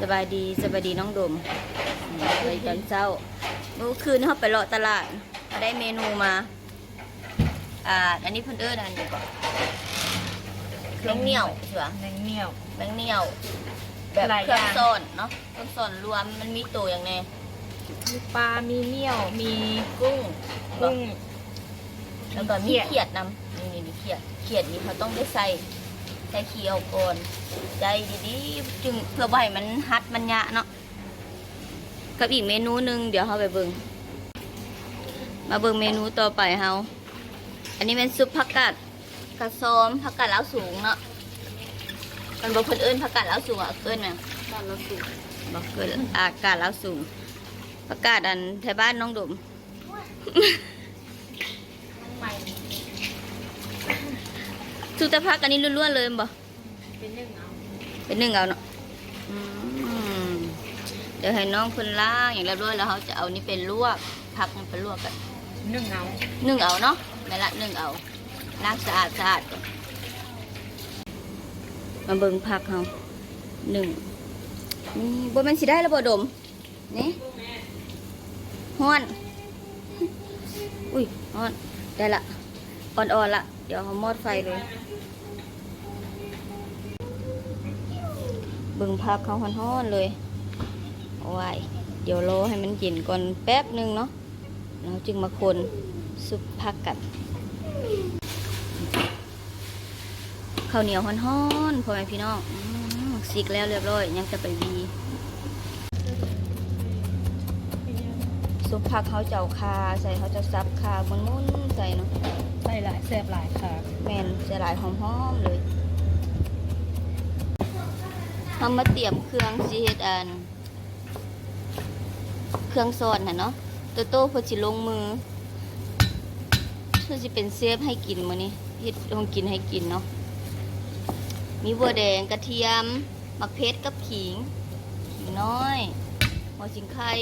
สบายดีสบายดีน้องดมไปตอนเช้าเมื่อคืนเขาไปเลาะตลาดเขาได้เมนูมา อ่า อันนี้เพิ่นเอิ้นอันนี้ก่อนเครื่องเหนียวใช่ปะแมงเหนียวแบงเหนียว แบบหลายเครื่องอย่างซ่อนเนาะเครื่องซ่อนรวมมันมีตัวอย่างแน่มีปลา มีเหนียว มีกุ้งกุ้งแล้วก็มีเขียดเขียดนำนี่นี่นี่เขียดเขียดนี่เขาต้องได้ใส่ ใส่เคี่ยวก่อน ใจดีๆจึงเพื่อบ่ให้มันฮัดมันยะเนาะกับอีกเมนูหนึงเดี๋ยวเราไปเบิ่งมาเบิ่งเมนูต่อไปเฮาอันนี้เป็นซุปผักกาดกระซอมผักกาดลาวสูงเนาะมันบอกเพิ่นเอิ้นผักกาดลาวสูงอะเอิ้นแม่บ้านเราสุกบอกเกิดอากาศลาวสูงผักกาดอันแถวบ้านน้องดมใหม่ สุตพักอันนี้ล้วนๆเลยบ่เป็นนึ่งเอาเป็นหนึ่งเอาเนาะอืมเดี๋ยวให้น้องคนล่างอย่างเรียบร้อยแล้วเขาจะเอานี่เป็นลวกผักมันเป็นลวกกันนึ่งเอานึ่งเอาเนาะนั่นละนึ่งเอาล้างสะอาดสะอาดก่อนมาเบิ่งผักเขาหนึ่งนี่บนมันสิได้แล้วบ่ดมนี่ฮ้อน อุ้ยฮ้อน ได้ละอ่อนๆละ เดี๋ยวเขามอดไฟเลยบิ่งผักเขาฮ้อนๆเลยเอาไว้เดี๋ยวรอให้มันเย็นก่อนแป๊บหนึงเนาะแล้วจึงมาคนซุปผักกันข้าวเหนียวฮ้อนๆพ่อแม่พี่น้องอสิกแล้วเรียบร้อย ยังจะไปวีซุปผักเขาเจ้าคาใส่เขาจะซับคามุนๆใส่เนาะ หลายแซ่บหลายค่ะแมนใส่หลายหอมๆเลยทำมาเตรียมเครื่องสิเฮ็ดอัน เครื่องซอนน่ะเนาะโตโต้เพิ่นสิลงมือเพื่อสิเป็นเซฟให้กินมื้อนี้เฮ็ดลงกินให้กินเนาะมีบัวแดงกระเทียมมักเพชรกับขิงขิงน้อยหัวสิงไข่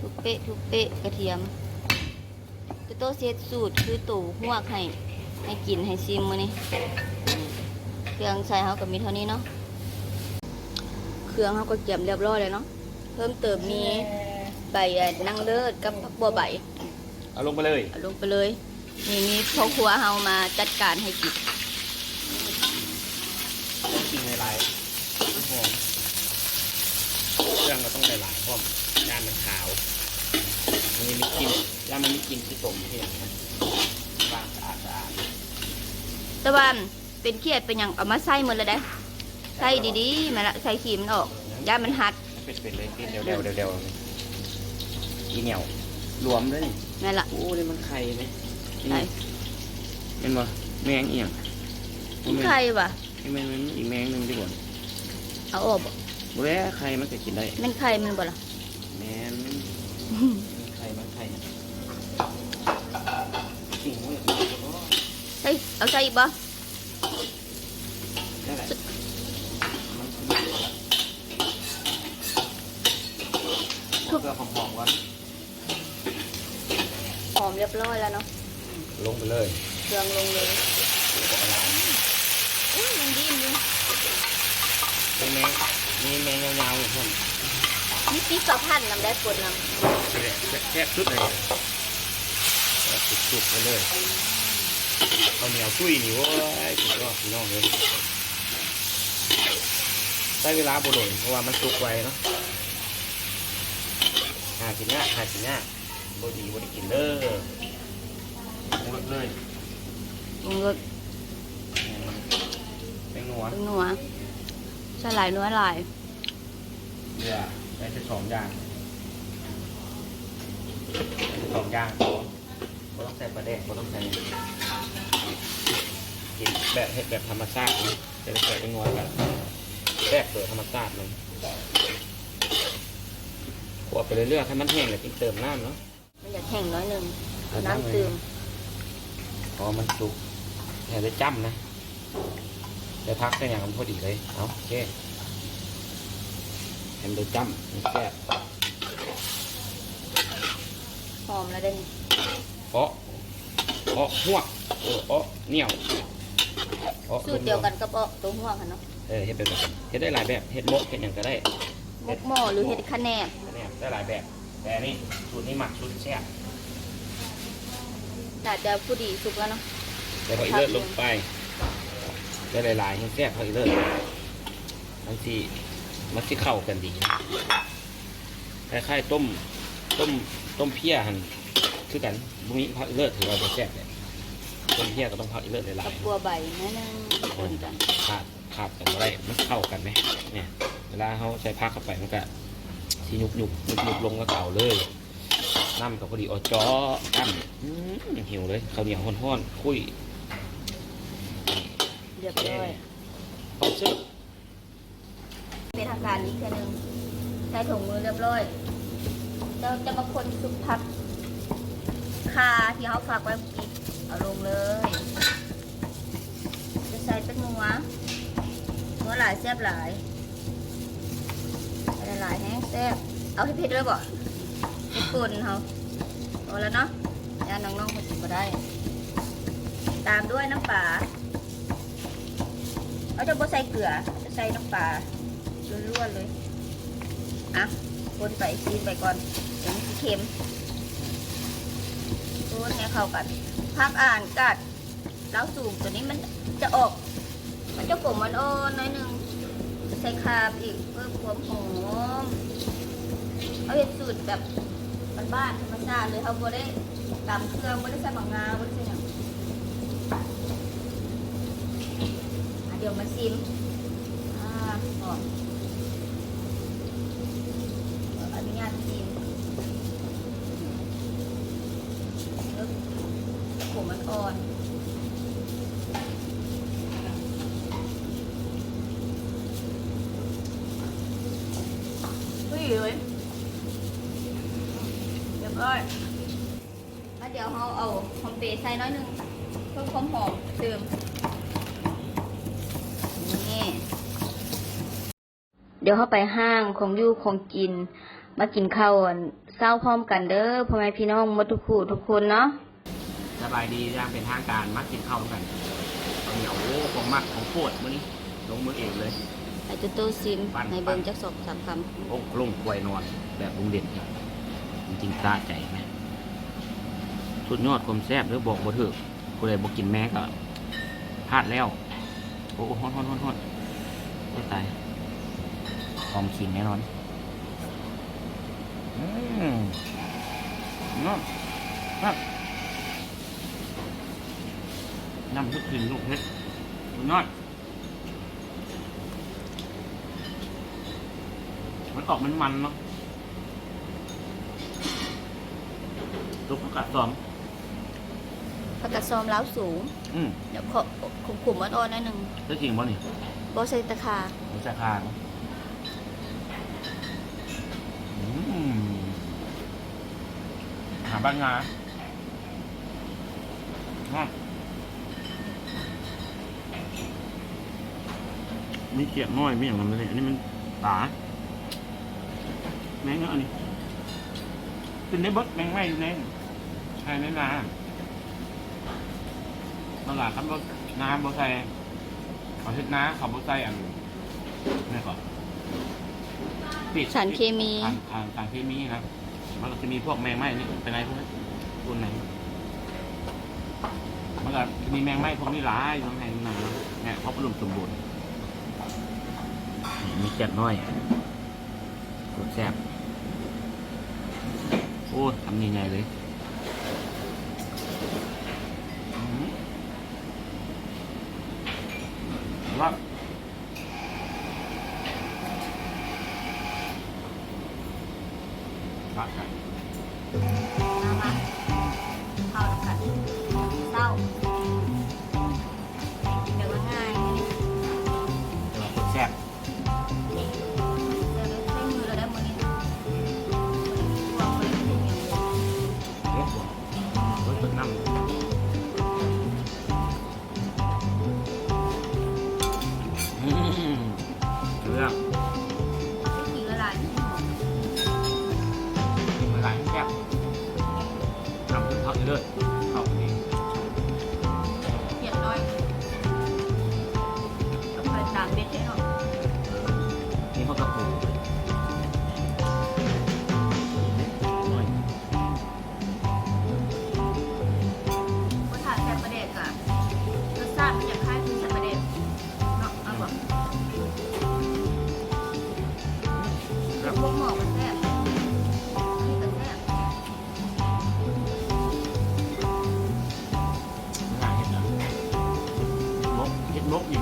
ทุกเปะทุกเปะกระเทียม โตโต้เซตสูตรคือตู่หวกให้ให้กินให้ซิมมื้อนี้เครื่องใส่เฮาก็มีเท่านี้เนาะเครื่องเฮาก็เตรียมเรียบร้อยเลยเนาะเพิ่มเติมมีใบเอ่อนั่งเลิศกับผักบัวใบเอาลงไปเลยเอาลงไปเลยนี่มีพ่อครัวเฮามาจัดการให้กินกินในลายหอมเครื่องก็ต้องได้หลายพร้อมย่านมันขาว มันมีกลิ่นย่านมันมีกลิ่นที่ต้มที่อย่างนั้นวางสะอาดสะอาดแต่ว่าเป็นเครียดเป็นหยังเอามาใส่หมดเลยได้ใส่ดีๆมาละใส่ขีมมันออกย่ามันหัดเป็นเป็นเลยกินเร็วเร็วเร็วเร็วอีเหนียวรวมด้วยนี่นั่นละโอ้นี่มันไข่ไหมใส่เป็นบ่แมงเอียงกินไข่ปะนี่มันมันอีกแมงหนึงดีกว่าเอาออกบ่บุแล้ไข่มันก็กินได้แมันไข่มันบ่ล่ะแมน มันไข่มันไข่นะสิ่งพวกนี้ก็ใส่เอาใส่อีกบ่นั่นแหละมันคือเกลือหอมๆก่อนหอมเรียบร้อยแล้วเนาะ ลงไปเลย เครื่องลงเลยอุ้ยยังดีอยู่เป็นแมงมีแมงยาวๆอยู่ท่านนี่ปีกระพันนำได้ปวดน แคบสุดเลยสุดๆไปเลยเอาวเหนียวตุ้ยนี่โว้ยสุดยอดพี่น้องเลยใช้เวลาบ่โดนเพราะว่ามันสุกไวเนาะหากินง่ายหากินง่ายบ่ดีบ่ได้กินเด้อหมดเลยำปรุงรสเป็นนัวเป็นนัวใส่หลายนัวหลายเรือได้แค่สองอย่างได้แค่ สองอย่างพอบ่ต้องใส่ปลาแดกบ่ต้องใส่กินแบบเห็ดแบบธรรมชาตินะจะได้ใส่เป็นนัวแบบแบบเปิดธรรมชาติมันขวบไปเรื่อยๆให้มันแห้งแล้วจึงเติมน้ำเนาะมันอยากแห้งน้อยหนึ่งเอาน้ำน้ำเลยเติมพอมันสุกอย่าได้จ้ำนะได้พักได้อย่างมันพอดีเลย เอาโอเคให้มันได้จ้ำมันแซ่บ หอมแล้วได้นี่เปาะเปาะหัวกเออเปาะเหนียวปาะสูตรเดียวกันกับเอาตัวหัวค่ะเนาะแเออเฮ็ดแบบนั้นเฮ็ดได้หลายแบบเฮ็ดมกเฮ็ดหยังก็ได้มกหม้อหรือเห็ดคะแนนเนี่ยได้หลายแบบ แต่อันนี้สูตรนี้หมักสูตรแซ่บน่าจะผู้ดีสุกแล้วเนาะแล้วก็อีเลิศลงไป ได้หลายๆให้แซ่บพออีเลิศมันสิมันสิเข้ากันดีคล้ายๆต้ม ต้มต้มเพี้ยหันคือกันบุมีผักอีเลิศถือว่าบ่แซ่บเลยต้มเพี้ยก็ต้องผักอีเลิศหลากับยบัวใบนั่นนึงคนกันๆขาดขาดกันบ่ได้มันเข้ากันไหมเนี่ยเวลาเขาใส่ผักเข้าไปมันก็สิยุบยุบยุบยุบลงแล้วก็เอาเลยน้ำกับพอดีเอาจ้อกั้มอื้อหิวเลยข้าวเหนียวห้อนๆคุยเรียบร้อยเอาซื้อเป็นทางการอีกแค่นึงใช้ถุงมือเรียบร้อย เราจะมาคนซุปผักคาที่เขาฝากไว้เมื่อกี้เอาลงเลย จะใส่เป็นหัวหัวหลายแซ่บหลายหลายแห้งแซ่บเอาให้เผ็ดเลยบ่เผ็ดป่นเขาพอแล้วเนาะยาน้องๆคนกินมาได้ ตามด้วยน้ำปลาเอาจะบ่ใส่เกลือจะใส่น้ำปลาล้วนๆเลยอะคนไปซีนไปก่อน เดี๋ยวมันสิเค็มคนให้เข้ากันพักอ่านกัดแล้วสูบตัวนี้มันจะออก มันจะกลมมันอ่อนน่อยหนึงใส่คาบอีกเพิ่มความหอมเอาเห็ดสูตรแบบบ้านๆธรรมชาติเลยเขาบ่ได้ตำเครื่องบ่ได้ใส่หมังงาบ่ได้ใส่หยังเดี๋ยวมาซิมอ่าหอมขออนุญาตซิมเออผ มันอ่อนเฮ้ยเลยเรียบร้อยแล้วเดี๋ยวเราเอาหอมเปรย์ใส่น้อยนึงเพิ่มความหอมเติมนี่เดี๋ยวเขาไปห้างของยู่ของกินมากินข้าวอันเศร้าพร้อมกันเด้อพ่อแม่พี่น้องมดทุกคู่ทุกคนเนาะ สบายดีย่างเป็นทางการมักกินข้าวกันข้าวเหนียวโอ้ของมักของโปรดมื้อนี้ลงมือเองเลย ไอจุโตซิมปั่น ในเบิงจักสอบสามคโอ้ลงกล้วยนอนแบบลุงเด่นครับจริงๆตาใจแม่สุดยอดความแซ่บหรือบอกบ่ถูกผู้ใดบ่กินแม่ก็พลาดแล้ว โอ้โหฮ้อนฮ้อนฮ้อนฮ้อนโอ้ตายหอมขิงแน่นอนอืมเนาะครับ น้ำทุกขิงลูกเพชรสุดยอดมันออกมันมันๆเนาะลูกผักกาดซอมำผักกาดซอมล้าวสูง อืมเดี๋ยวขอขุมขุมๆอ่อนๆหนิดนึงได้จริงป่ะนี่โบใส่ตะคามันจะคางอืมหาบ้านงาฮ มีเกียบน้อยมีอย่างนั้นเลยอันนี้มันตาแมงเนาะอันนี้เป็นในเบิดแมงไม่อยู่ในใช่ในนาตลาดครับว่านาบ่ใส่เขาเฮ็ดนาเขาบ่ใส่อันนี่ก่อนปิดสารเคมีทางทางทางเคมีครับมันก็จะมีพวกแมงไหม้นี่เป็นไงพวกนี้ตัวไหนมันก็จะมีแมงไหม้พวกนี้หลายอยู่ข้างในนาเนี่ยเขาปรุงสมบูรณ์นี่ มีเจ็ดน้อยรสแซ่บโอ้ทำยังไงเลย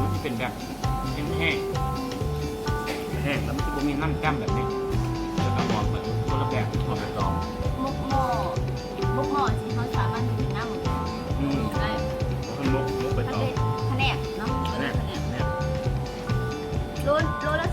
มันจะเป็นแบบแห้งแห้งแล้วมันจะมีน้ำจ้ำแบบนี้แล้วก็หอมแบบคนละแบบคนละซองมุกหม้อมุกหม้อที่เขาสามารถถึน้ำอืมได้มันมุกมุกไปต่อแผนกเนาะแผนกแผนกโลโลละ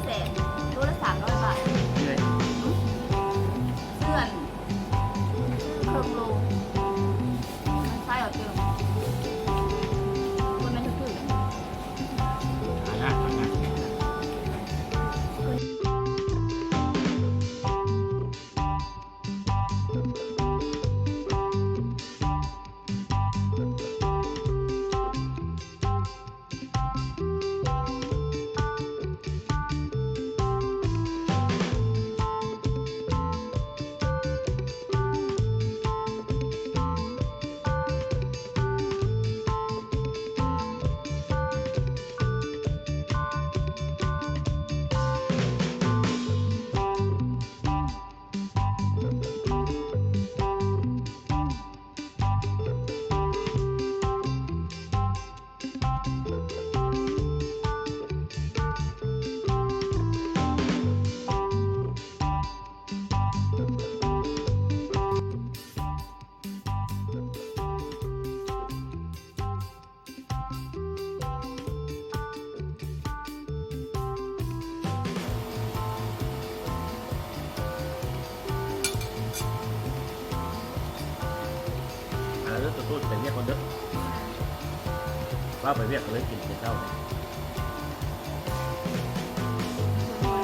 ว่าไปเรียกเขาเลยกินเป็นเท่าเลย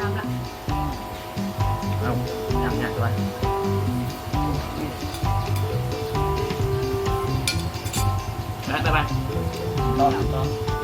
น้ำละเอ้าอย่างเงี้ยด้วยไปไปไปต่อต่อน้ำมาเลยเอามาจิ้มน้ำบอดดองท้อง